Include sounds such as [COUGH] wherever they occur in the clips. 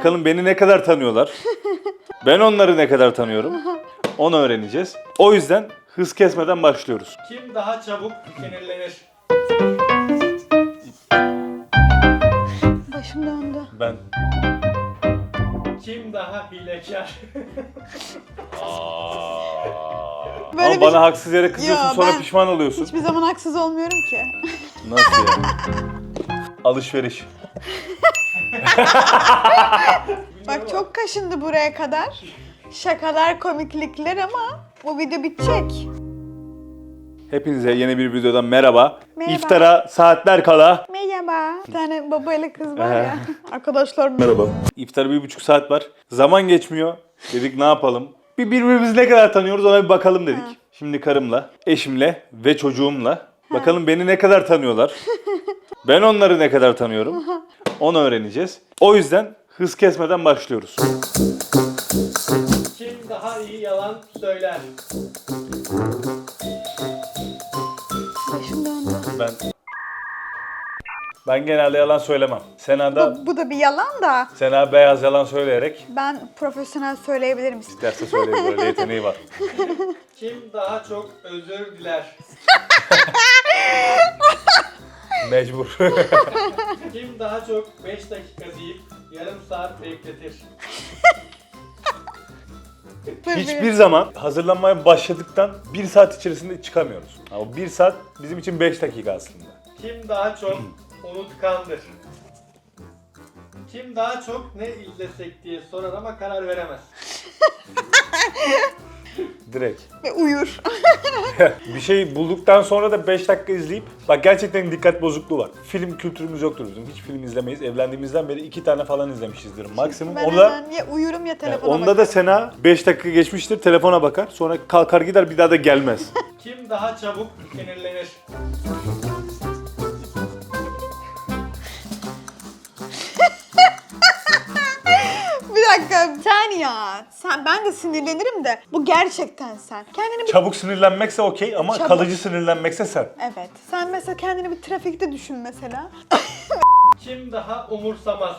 Bakalım beni ne kadar tanıyorlar. [LAUGHS] Ben onları ne kadar tanıyorum. Onu öğreneceğiz. O yüzden hız kesmeden başlıyoruz. Kim daha çabuk sinirlenir? Başım döndü. Ben Kim daha hilekar? Böyle Ama bir bana haksız yere kızıyorsun Ya sonra ben- pişman oluyorsun. hiçbir zaman haksız olmuyorum ki. Nasıl yani? [LAUGHS] Alışveriş. Bak çok kaşındı buraya kadar. Şakalar, komiklikler ama bu video bitecek. Hepinize yeni bir videodan merhaba. Merhaba. İftara saatler kala. Merhaba. Bir tane babayla kız var ya. [LAUGHS] Arkadaşlar Merhaba. İftara bir buçuk saat var. Zaman geçmiyor. Dedik ne yapalım? Bir birbirimizi ne kadar tanıyoruz ona bir bakalım dedik. Şimdi karımla, eşimle ve çocuğumla. Bakalım beni ne kadar tanıyorlar. [LAUGHS] ben onları ne kadar tanıyorum. [LAUGHS] Onu öğreneceğiz. O yüzden hız kesmeden başlıyoruz. Kim daha iyi yalan söyler? başım döndü. Ben ben genelde yalan söylemem. Sena da Bu, bu da bir yalan da Sena beyaz yalan söyleyerek ben profesyonel söyleyebilirim. isterse söyleyebilir. Öyle yeteneği var. Kim daha çok özür diler? [LAUGHS] Mecbur. [LAUGHS] Kim daha çok 5 dakika deyip yarım saat bekletir? [LAUGHS] Hiçbir zaman hazırlanmaya başladıktan bir saat içerisinde çıkamıyoruz. Ama bir saat bizim için 5 dakika aslında. Kim daha çok [CLEARS THROAT] unutkandır? Kim daha çok ne izlesek diye sorar ama karar veremez. [LAUGHS] Direkt. Ve uyur. [LAUGHS] bir şey bulduktan sonra da 5 dakika izleyip bak gerçekten dikkat bozukluğu var. Film kültürümüz yoktur bizim. Hiç film izlemeyiz. Evlendiğimizden beri 2 tane falan izlemişizdir maksimum. ben Onda hemen ya uyurum ya yani telefona onda da Sena 5 dakika geçmiştir telefona bakar. Sonra kalkar gider bir daha da gelmez. Kim daha çabuk sinirlenir? Dakika sen ya. Sen ben de sinirlenirim de bu gerçekten sen. Kendini bir Çabuk sinirlenmekse okey ama Çabuk. kalıcı sinirlenmekse sen. Evet. Sen mesela kendini bir trafikte düşün mesela. Kim daha umursamaz?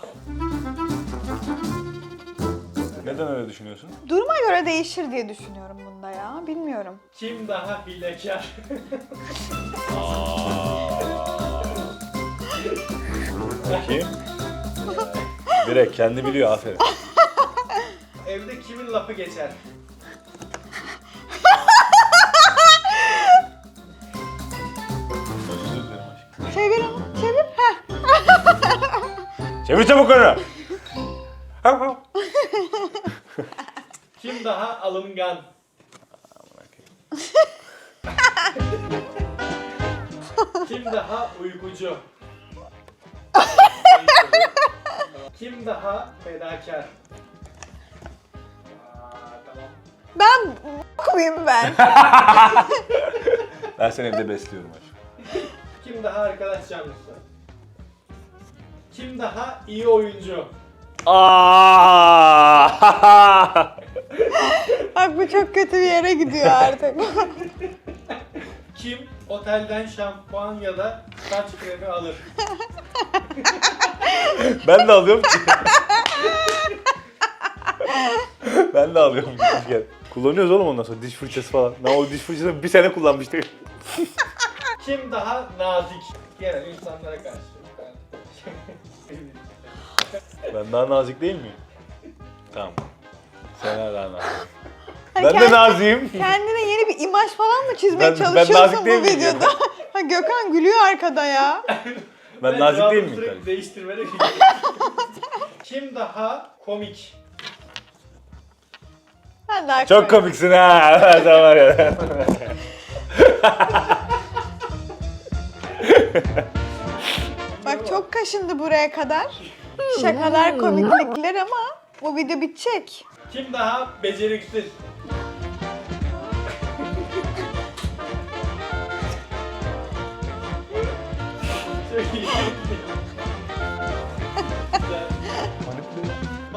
Neden öyle düşünüyorsun? Duruma göre değişir diye düşünüyorum bunda ya. Bilmiyorum. Kim daha hilekar? Kim? Direkt kendi biliyor aferin. Kimin lafı geçer? Çevir onu. Çevir. Heh. Çevir çabuk onu. Hav hav. Kim daha alıngan? Kim daha uykucu? Kim daha fedakar? Ben okuyayım ben. [LAUGHS] Ben seni evde besliyorum aşkım. Kim daha arkadaş canlısı? Kim daha iyi oyuncu? Aa! [LAUGHS] Bak bu çok kötü bir yere gidiyor artık. [LAUGHS] Kim otelden şampuan ya da saç kremi alır? ben de alıyorum ki. ben de alıyorum gel. Kullanıyoruz oğlum ondan sonra diş fırçası falan. Ben o diş fırçasını bir sene kullanmıştık. [LAUGHS] Kim daha nazik? Genel insanlara karşı. Ben daha nazik değil miyim? Tamam. Sen daha nazik. Ha, Ben de kend- naziyim. Kendine yeni bir imaj falan mı çizmeye Ben- ben çalışıyorsun nazik bu değil miyim videoda? [LAUGHS] ha, Gökhan gülüyor arkada ya. Ben nazik değil miyim sürekli kardeşim? Değiştirmeli [LAUGHS] Kim daha komik? Ben daha Çok komiksin ha. [LAUGHS] Sen var ya. Bak çok kaşındı buraya kadar. Şakalar, komiklikler ama bu video bitecek. Kim daha beceriksiz?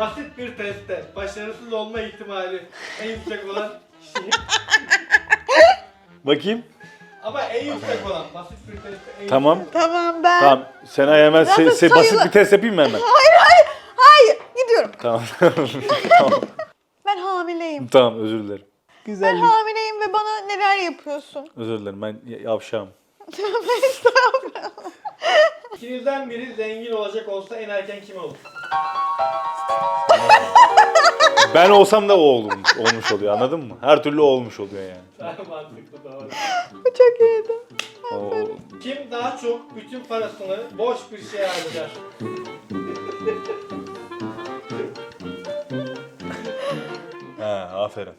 Basit bir testte başarısız olma ihtimali en yüksek olan kişi. Bakayım. Ama en yüksek olan basit bir testte en Tamam. Tamam ben. Tamam. Sena'ya hemen se- se- basit sayılı- bir test yapayım mı hemen? Hayır hayır hayır gidiyorum. Tamam. tamam. [LAUGHS] Ben hamileyim. tamam özür dilerim. Ben Güzel. hamileyim ve bana neler yapıyorsun? Özür dilerim ben y- yavşağım. [LAUGHS] İkinizden biri zengin olacak olsa en erken kim olur? Ben olsam da o olmuş, olmuş oluyor anladın mı? Her türlü o olmuş oluyor yani. Mantıklı doğru. Bu çok iyiydi. O, Kim daha çok bütün parasını boş bir şeye harcar? ha, aferin.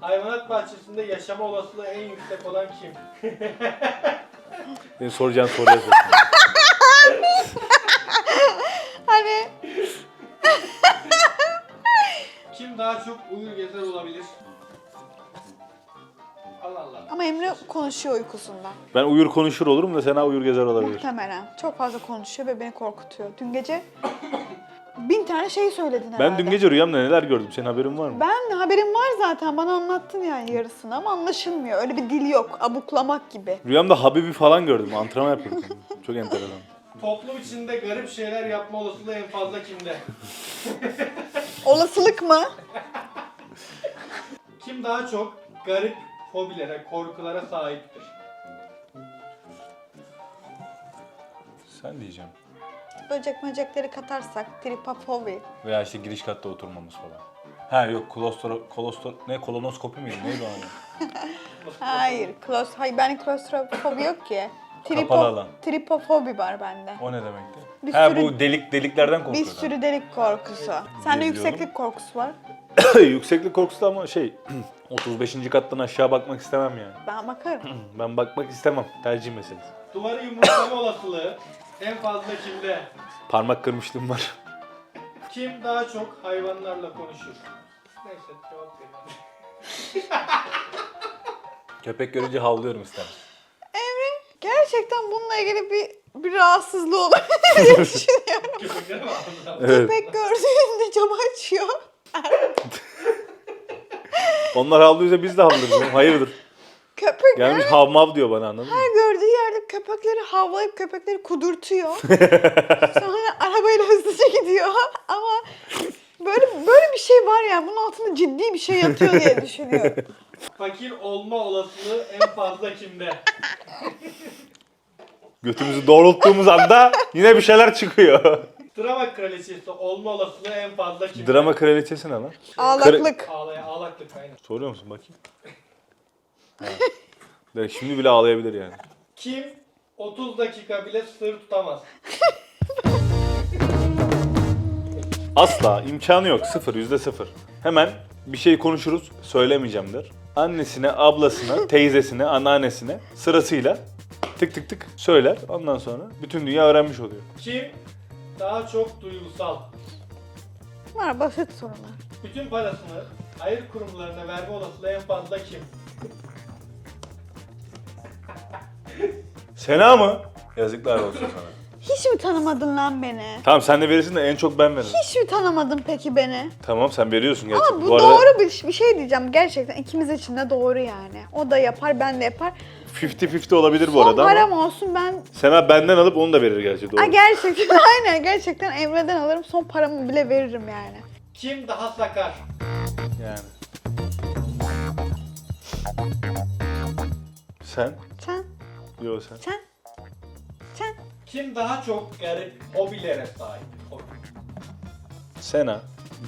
Hayvanat bahçesinde yaşama olasılığı en yüksek olan kim? Senin soracağın soruya sor. [LAUGHS] [LAUGHS] Hani Kim daha çok uyur gezer olabilir? Allah Allah. ama Emre konuşuyor uykusundan. Ben uyur konuşur olurum da Sena uyur gezer olabilir. Muhtemelen. Çok fazla konuşuyor ve beni korkutuyor. Dün gece [COUGHS] bin tane şey söyledin herhalde. Ben dün gece rüyamda neler gördüm. Senin haberin var mı? Ben haberim var zaten. Bana anlattın yani yarısını ama anlaşılmıyor. Öyle bir dil yok. Abuklamak gibi. Rüyamda Habibi falan gördüm. Antrenman yapıyordum. Çok enteresan. Toplum içinde garip şeyler yapma olasılığı en fazla kimde? Olasılık mı? Kim daha çok garip fobilere, korkulara sahiptir? Sen diyeceğim. Böcek möcekleri katarsak tripafobi. Veya işte giriş katta oturmamız falan. Ha yok kolostro, kolostro, ne kolonoskopi miydi? Neydi o? [LAUGHS] Hayır. Klos, hayır ben klostrofobi yok ki. Kapalı alan. Tripofobi var bende. O ne demekti? Bir ha sürü- bu delik deliklerden Bir korkuyorlar. sürü delik korkusu. Sende yükseklik korkusu var. [COUGHS] Yükseklik korkusu da ama şey [CLEARS THROAT] 35. kattan aşağı bakmak istemem yani. Ben bakarım. [CLEARS THROAT] Ben bakmak istemem. Tercih meselesi. Duvarı yumruklama [COUGHS] olasılığı en fazla kimde? Parmak kırmışlığım var. [LAUGHS] Kim daha çok hayvanlarla konuşur? Neyse cevap verin. Köpek görünce havlıyorum istemem. Gerçekten bununla ilgili bir, bir rahatsızlığı olabilir diye [LAUGHS] düşünüyorum. Evet. Köpek gördüğünde camı açıyor. Onlar havlıyorsa biz de havlıyoruz. Hayırdır? Köpek Gelmiş hav mav diyor bana anladın mı? her gördüğü yerde köpekleri havlayıp köpekleri kudurtuyor. [LAUGHS] Sonra arabayla hızlıca gidiyor. Ama böyle böyle bir şey var ya bunun altında ciddi bir şey yatıyor diye düşünüyorum. Fakir olma olasılığı en fazla kimde? [LAUGHS] Götümüzü doğrulttuğumuz anda yine bir şeyler çıkıyor. Drama kraliçesi olma olasılığı en fazla kimde? Drama kraliçesi ne lan? Ağlaklık. Ağlaya, ağlaklık aynen. Soruyor musun bakayım? Direkt şimdi bile ağlayabilir yani. Kim 30 dakika bile sır tutamaz? Asla imkanı yok. Sıfır, yüzde sıfır. Hemen bir şey konuşuruz, söylemeyeceğim der. Annesine, ablasına, teyzesine, anneannesine sırasıyla tık tık tık söyler. Ondan sonra bütün dünya öğrenmiş oluyor. Kim daha çok duygusal? Var basit sorular. Bütün parasını hayır kurumlarına verme olasılığı en fazla kim? Sena mı? Yazıklar olsun sana. Hiç mi tanımadın lan beni? Tamam sen de verirsin de en çok ben veririm. Hiç mi tanımadın peki beni? Tamam sen veriyorsun gerçekten. Ama bu, doğru bir, bir şey diyeceğim. Gerçekten ikimiz için de doğru yani. O da yapar, ben de yapar. 50-50 olabilir bu Son arada ama param olsun ben... Sena benden alıp onu da verir gerçi doğru. Aa, gerçekten [LAUGHS] aynen gerçekten Emre'den alırım son paramı bile veririm yani. Kim daha sakar? Yani. Sen? Sen, Yok sen. sen, sen. Kim daha çok garip hobilere sahip? Hobi. Sena.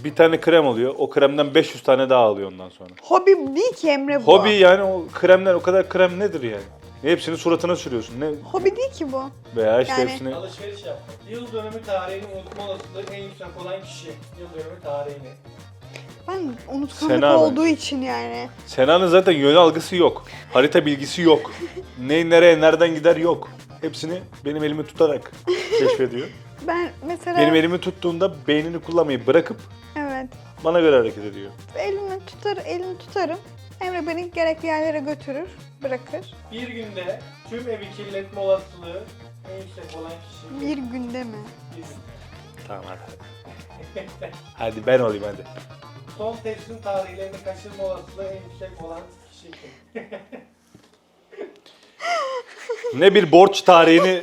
Bir tane krem alıyor. O kremden 500 tane daha alıyor ondan sonra. Hobi değil ki Emre bu. Hobi yani o kremler o kadar krem nedir yani? Hepsini suratına sürüyorsun. Ne Hobi değil ki bu. veya işte Yani- hepsini Alışveriş yapmak. Yıl dönümü tarihini unutma olasılığı en yüksek olan kişi. Yıl dönümü tarihini. Ben unutkanlık Sena olduğu için yani. Sena'nın zaten yön algısı yok. Harita bilgisi yok. [LAUGHS] Ne nereye nereden gider yok. Hepsini benim elimi tutarak [LAUGHS] keşfediyor. Ben mesela... Benim elimi tuttuğunda beynini kullanmayı bırakıp. Bana göre hareket ediyor. Elini tutar, elini tutarım. Emre beni gerekli yerlere götürür, bırakır. Bir günde tüm evi kirletme olasılığı en yüksek olan kişi. Bir günde mi? Bir günde. Tamam hadi. Hadi [LAUGHS] ben olayım hadi. Son testin tarihlerini kaçırma olasılığı en yüksek olan kişi? [LAUGHS] Ne bir borç tarihini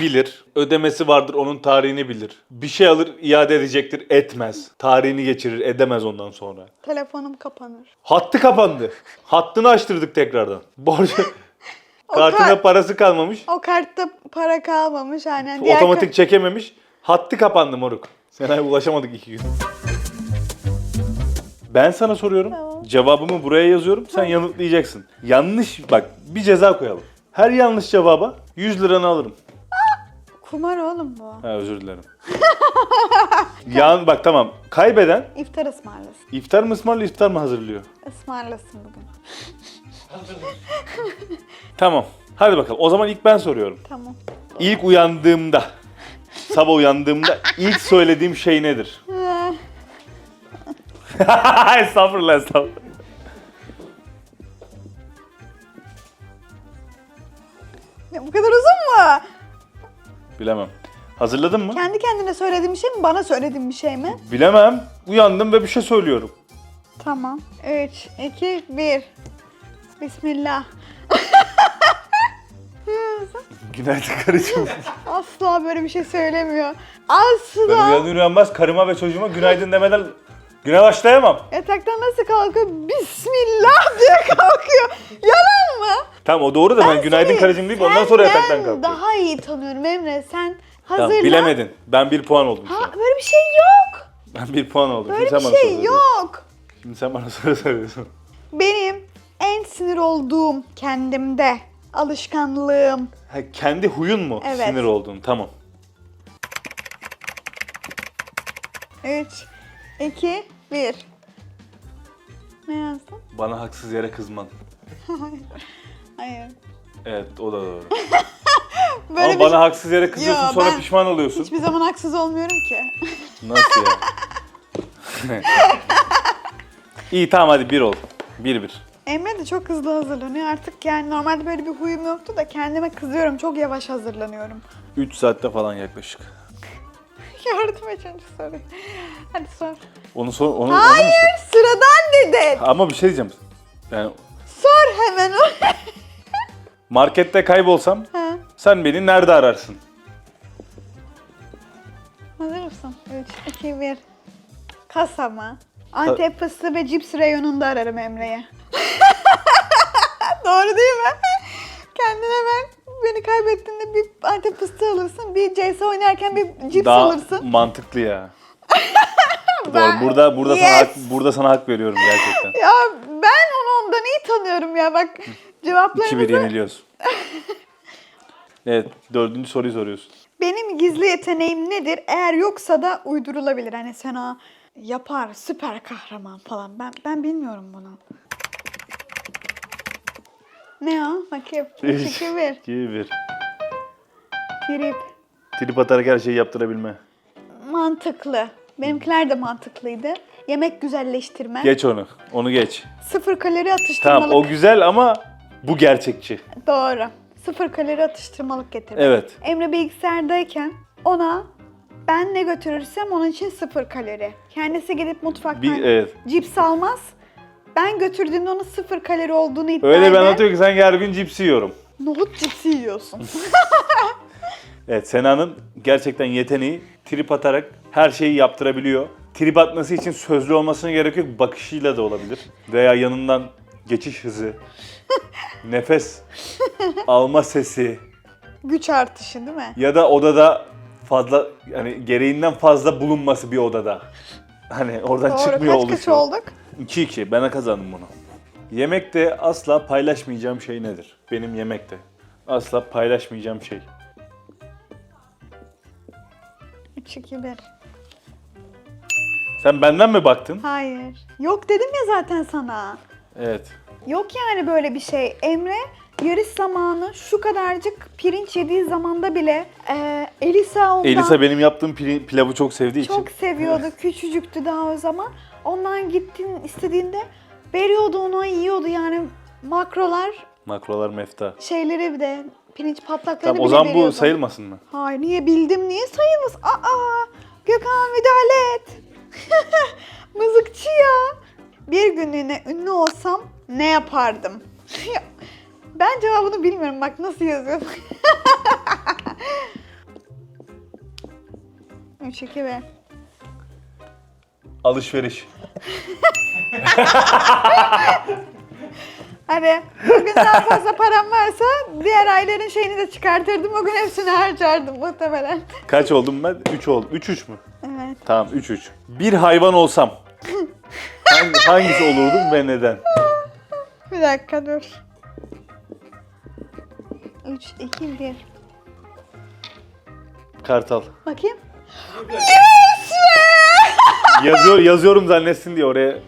Bilir. Ödemesi vardır onun tarihini bilir. Bir şey alır iade edecektir etmez. Tarihini geçirir edemez ondan sonra. Telefonum kapanır. Hattı kapandı. Hattını açtırdık tekrardan. Borcu [LAUGHS] O [LAUGHS] kartına kart- parası kalmamış. O kartta para kalmamış aynen. Diğer Otomatik çekememiş. Hattı kapandı moruk. Sena'ya ulaşamadık iki gün. Ben sana soruyorum. Tamam. Cevabımı buraya yazıyorum. Sen yanıtlayacaksın. Yanlış bak bir ceza koyalım. Her yanlış cevaba 100 liranı alırım. Kumar oğlum bu. Ha özür dilerim. [LAUGHS] Yan bak tamam. Kaybeden İftar ısmarlasın. iftar mı ısmarlıyor iftar mı hazırlıyor? Ismarlasın bugün. [LAUGHS] Tamam. Hadi bakalım. O zaman ilk ben soruyorum. Tamam. İlk uyandığımda, sabah uyandığımda ilk söylediğim şey nedir? [LAUGHS] estağfurullah estağfurullah. Ya bu kadar uzun mu? Bilemem. Hazırladın mı? Kendi kendine söylediğim bir şey mi? Bana söylediğin bir şey mi? Bilemem. Uyandım ve bir şey söylüyorum. Tamam. 3, 2, 1. Bismillah. [LAUGHS] Günaydın karıcığım. [LAUGHS] Asla böyle bir şey söylemiyor. ben Asla. uyanır uyanmaz karıma ve çocuğuma günaydın demeden güne başlayamam. Yataktan nasıl kalkıyor? Bismillah diye kalkıyor. Yalan mı? Tamam o doğru da ben, günaydın karıcığım deyip ondan sonra senden yataktan kalkıyorum. daha iyi tanıyorum Emre. Sen Tamam, hazırla. bilemedin. Ben bir puan oldum Ha, an. böyle bir şey yok. Ben bir puan oldum. Böyle Şimdi sen bir bana şey soru yok. Şimdi sen bana [LAUGHS] soru soruyorsun. Benim en sinir olduğum kendimde alışkanlığım. Ha, kendi huyun mu Evet. sinir olduğun? Tamam. 3, 2, 1. Ne yazdın? Bana haksız yere kızman. [LAUGHS] Hayır. Evet o da doğru. [LAUGHS] Böyle Ama bir bana haksız yere kızıyorsun Yo, sonra ben- pişman oluyorsun. hiçbir zaman haksız olmuyorum ki. Nasıl ya? [LAUGHS] İyi tamam hadi bir ol. Bir bir. Emre de çok hızlı hazırlanıyor. Artık yani normalde böyle bir huyum yoktu da kendime kızıyorum. Çok yavaş hazırlanıyorum. 3 saatte falan yaklaşık. Yardım önce soruyu. Hadi sor. Onu sor, onu, onu Hayır sıradan dedin. Ama bir şey diyeceğim. Yani Sor hemen o. [LAUGHS] markette kaybolsam Ha, sen beni nerede ararsın? Hazır mısın? 3, 2, 1. Kasama. Antep fıstığı ve cips reyonunda ararım Emre'ye. [LAUGHS] Doğru değil mi? Kendine ben beni kaybettiğinde bir Antep fıstığı alırsın, bir CS oynarken bir cips Daha alırsın. mantıklı ya. [LAUGHS] Ben- Doğru. Burada burada sana Yes! hak, burada sana hak veriyorum gerçekten. Ya ben onu ondan iyi tanıyorum ya bak 2-1 cevaplarınızı. yeniliyorsun. [LAUGHS] Evet, dördüncü soruyu soruyorsun. Benim gizli yeteneğim nedir? Eğer yoksa da uydurulabilir. Hani Sena yapar, süper kahraman falan. Ben ben bilmiyorum bunu. Ne o? Bakayım. 3, 2, 1. 2-1. Trip. Trip atarak her şeyi yaptırabilme. Mantıklı. Benimkiler de mantıklıydı. Yemek güzelleştirme. Geç onu. Onu geç. Sıfır kalori atıştırmalık. Tamam o güzel ama bu gerçekçi. Doğru. Sıfır kalori atıştırmalık getirme. Evet. Emre bilgisayardayken ona ben ne götürürsem onun için sıfır kalori. Kendisi gidip mutfaktan Bir evet. cips almaz. Ben götürdüğümde onun sıfır kalori olduğunu iddia Öyle bir eder. anlatıyor ki sen her gün cips yiyorum. Nohut cipsi yiyorsun. [LAUGHS] Evet Sena'nın gerçekten yeteneği trip atarak her şeyi yaptırabiliyor. Trip atması için sözlü olmasına gerek yok. Bakışıyla da olabilir. Veya yanından geçiş hızı, [LAUGHS] nefes alma sesi Güç artışı değil mi? ya da odada fazla yani gereğinden fazla bulunması bir odada. Hani oradan Doğru. çıkmıyor Kaç kaç oluşuyor. olduk? 2-2 ben kazandım bunu. Yemekte asla paylaşmayacağım şey nedir? Benim yemekte. Asla paylaşmayacağım şey. 3, 2, 1. Sen benden mi baktın? Hayır. Yok dedim ya zaten sana. Evet. Yok yani böyle bir şey. Emre yarış zamanı şu kadarcık pirinç yediği zamanda bile e, Elisa ondan Elisa benim yaptığım pilavı çok sevdiği için. çok seviyordu. Küçücüktü daha o zaman. Ondan gittin istediğinde veriyordu ona yiyordu yani makrolar Makrolar mefta. şeyleri bir de pirinç patlaklarını Tamam o bile zaman bu sayılmasın mı? Hayır niye bildim niye sayılmaz? Aa Gökhan müdahale et. [LAUGHS] Mızıkçı ya. Bir günlüğüne ünlü olsam ne yapardım? Ya, [LAUGHS] ben cevabını bilmiyorum bak nasıl yazıyor. 3, 2, 1. Alışveriş. [LAUGHS] Hani bugün daha fazla param varsa diğer ayların şeyini de çıkartırdım. O gün hepsini harcardım muhtemelen. Kaç oldum ben? 3 oldum. 3 3 mü? Evet. Tamam 3 3. Bir hayvan olsam hangi, hangisi olurdum ve neden? Bir dakika dur. 3, 2, 1. Kartal. Bakayım. Yazıyor yazıyorum zannetsin diye oraya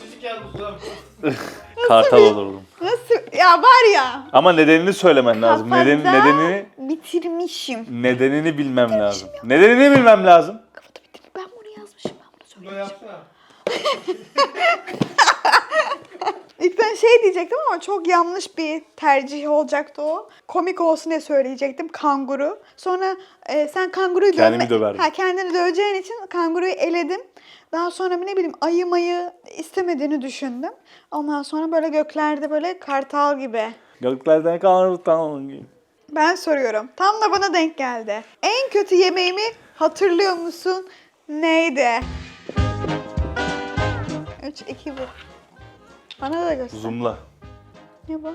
Çocuk yazmış [LAUGHS] kartal olurdum. Nasıl? Ya var ya. Ama nedenini söylemen lazım. Neden, nedenini bitirmişim. nedenini bilmem lazım. Nedenini bilmem lazım. Kafada bitirmiş. Ben bunu yazmışım. Ben bunu Bunu söyleyeceğim. [LAUGHS] İlk ben şey diyecektim ama çok yanlış bir tercih olacaktı o. Komik olsun diye söyleyecektim kanguru. Sonra e, sen kanguruyu Kendimi dövme- döverdim. Ha, kendini döveceğin için kanguruyu eledim. Daha sonra ne bileyim ayı mayı istemediğini düşündüm. Ondan sonra böyle göklerde böyle kartal gibi. Göklerden kartal gibi. Ben soruyorum. Tam da bana denk geldi. En kötü yemeğimi hatırlıyor musun? Neydi? 3, 2, 1. Bana da göster. Zoomla. Ne bu?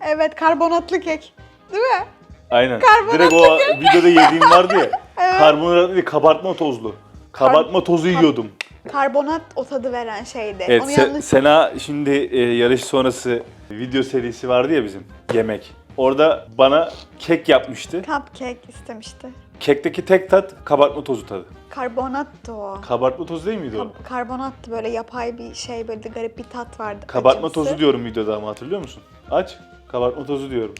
Evet karbonatlı kek. Değil mi? Aynen. Karbonatlı Direkt o videoda yediğim vardı ya. [LAUGHS] Karbonatlı değil, kabartma tozlu. Kabartma tozu yiyordum. Karbonat o tadı veren şeydi. Evet, Onu Se- yanlış... Sena şimdi e, yarış sonrası video serisi vardı ya bizim. Yemek. Orada bana kek yapmıştı. Cupcake istemişti. Kekteki tek tat kabartma tozu tadı. Karbonattı o. Kabartma tozu değil miydi o? Kab- karbonattı böyle yapay bir şey böyle garip bir tat vardı. Kabartma acımsı. tozu diyorum videoda ama hatırlıyor musun? Aç. Kabartma tozu diyorum.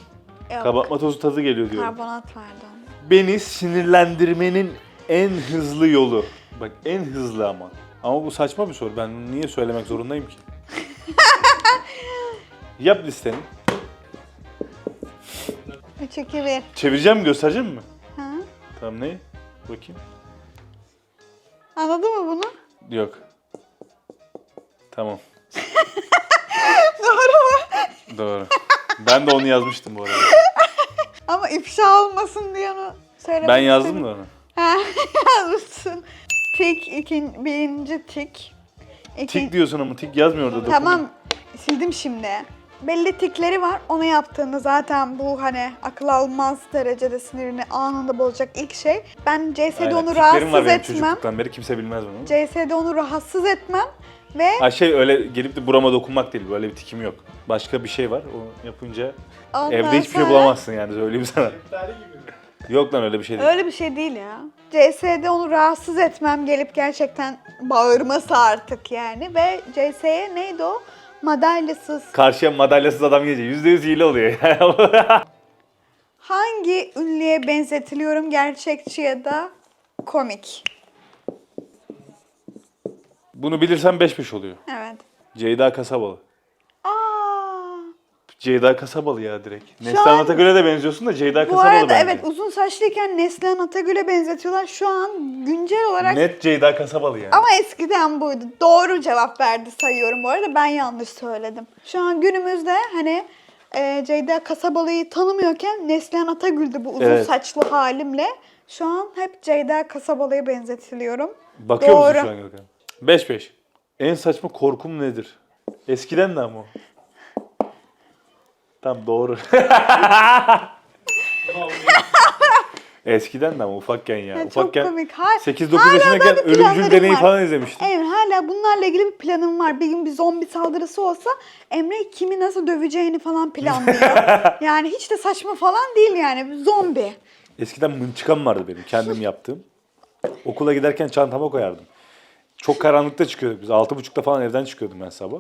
Yok, Kabartma tozu tadı geliyor diyorum. Karbonat vardı onda. Beni sinirlendirmenin en hızlı yolu. Bak en hızlı ama. Ama bu saçma bir soru. Ben niye söylemek zorundayım ki? [LAUGHS] Yap listeni. 3, 2, 1. Çevireceğim mi göstereceğim mi? Tamam ne? Bakayım. Anladın mı bunu? Yok. Tamam. [LAUGHS] Doğru mu? Doğru. Ben de onu yazmıştım bu arada. [LAUGHS] Ama ifşa olmasın diye onu söylemek Ben yazdım da onu. Ha, [LAUGHS] yazmışsın. Tik, ikin, birinci tik. İkin... Tik diyorsun ama tik yazmıyor orada. Tamam, sildim şimdi. Belli tikleri var. Onu yaptığında zaten bu hani akıl almaz derecede sinirini anında bozacak ilk şey. Ben CS'de Aynen, onu tiklerim rahatsız var benim etmem. çocukluktan beri kimse bilmez bunu. CS'de onu rahatsız etmem ve Ha şey öyle gelip de burama dokunmak değil. Böyle bir tikim yok. Başka bir şey var. O yapınca ondan evde hiçbir şey sonra- bulamazsın yani söyleyeyim sana. İptali gibi mi? Yok lan öyle bir şey değil. Öyle bir şey değil ya. CS'de onu rahatsız etmem gelip gerçekten bağırması artık yani ve CS'ye neydi o? Madalyasız. Karşıya madalyasız adam gelince yüzde yüz hile oluyor. [LAUGHS] Hangi ünlüye benzetiliyorum gerçekçi ya da komik? Bunu bilirsen 5-5 oluyor. Evet. Ceyda Kasabalı. Ceyda Kasabalı ya direkt. Neslihan an- Atagül'e de benziyorsun da Ceyda bu Kasabalı arada bence. evet uzun saçlıyken Neslihan Atagül'e benzetiyorlar. Şu an güncel olarak Net Ceyda Kasabalı yani. ama eskiden buydu. Doğru cevap verdi sayıyorum bu arada. Ben yanlış söyledim. Şu an günümüzde hani e, Ceyda Kasabalı'yı tanımıyorken Neslihan Atagül'dü bu uzun Evet. saçlı halimle. Şu an hep Ceyda Kasabalı'ya benzetiliyorum. Bakıyor musun Doğru. şu an Gökhan? 5-5. En saçma korkum nedir? Eskiden de ama o. Tamam doğru. [LAUGHS] Eskiden de ama ufakken ya. Ya çok ufakken komik. Ha- 8-9 hala yaşındayken böyle ölümcül deneyi var. falan izlemiştim. Evet hala bunlarla ilgili bir planım var. Bir gün bir zombi saldırısı olsa Emre kimi nasıl döveceğini falan planlıyor. [LAUGHS] yani hiç de saçma falan değil yani. Zombi. Eskiden mınçıkam vardı benim kendim [LAUGHS] yaptığım. Okula giderken çantama koyardım. Çok karanlıkta çıkıyorduk biz. 6.30'da falan evden çıkıyordum ben sabah.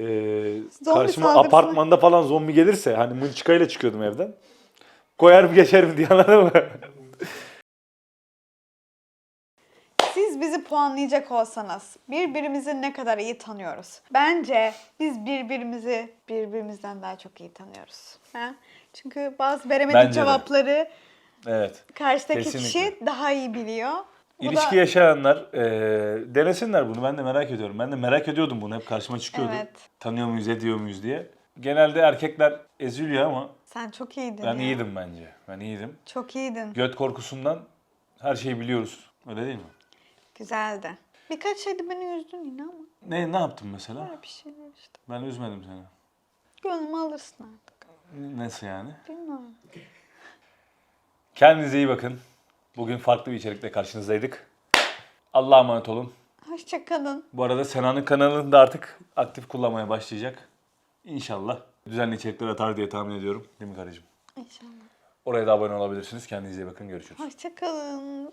Ee, karşıma saldırısı. apartmanda falan zombi gelirse hani mınçıkayla çıkıyordum evden. Koyar bir geçerim diye anladın mı? Siz bizi puanlayacak olsanız birbirimizi ne kadar iyi tanıyoruz? Bence biz birbirimizi birbirimizden daha çok iyi tanıyoruz. Ha? Çünkü bazı veremedik Bence de. cevapları evet. karşıdaki Kesinlikle. kişi daha iyi biliyor. Bu da- İlişki yaşayanlar e, denesinler bunu. Ben de merak ediyorum. Ben de merak ediyordum bunu. Hep karşıma çıkıyordu. Evet. Tanıyor muyuz, ediyor muyuz diye. Genelde erkekler eziliyor ama Sen çok iyiydin ben ya. iyiydim bence. Ben iyiydim. Çok iyiydin. Göt korkusundan her şeyi biliyoruz. Öyle değil mi? Güzeldi. Birkaç şeyde beni üzdün yine ama. Ne ne yaptın mesela? Böyle bir şeyler işte. Ben üzmedim seni. Gönlümü alırsın artık. Nasıl yani? Bilmiyorum. Kendinize iyi bakın. Bugün farklı bir içerikle karşınızdaydık. Allah'a emanet olun. Hoşçakalın. Bu arada Sena'nın kanalını da artık aktif kullanmaya başlayacak. İnşallah. Düzenli içerikler atar diye tahmin ediyorum. Değil mi karıcığım? İnşallah. Oraya da abone olabilirsiniz. Kendinize iyi bakın. Görüşürüz. Hoşçakalın.